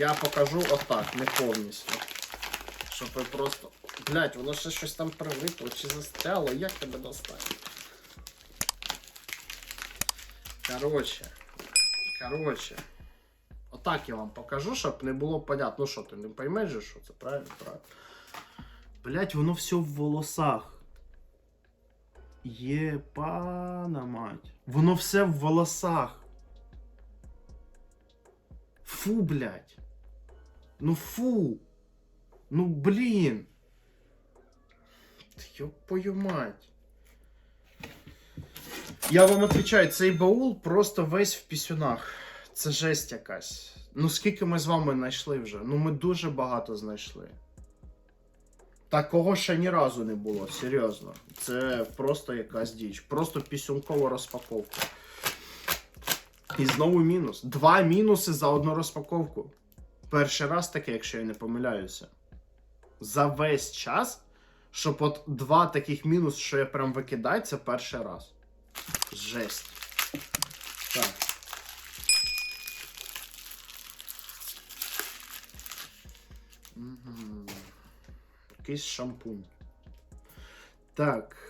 Я покажу отак, не повністю. Щоб ви просто. Блять, воно ще щось там прилипло чи застряло, як тебе достати? Короче. Короче. Отак я вам покажу, щоб не було понятно. Ну що, ти не поймеш, що це правильно? Правильно. Блять, воно все в волосах. Єпана мать. Воно все в волосах. Фу, блядь. Ну фу. Ну блін. Ёпою мать. Я вам отвечаю, цей баул просто весь в пісюнах. Це жесть якась. Ну скільки ми з вами знайшли вже? Ну ми дуже багато знайшли. Такого ще ні разу не було, серйозно. Це просто якась діч. Просто пісюнкова розпаковка. І знову мінус. Два мінуси за одну розпаковку. Перший раз таке, якщо я не помиляюся. За весь час, щоб от два таких мінус, що я прям викидаю, це перший раз. Жесть. Так. Мгм. Якийсь шампунь. Так.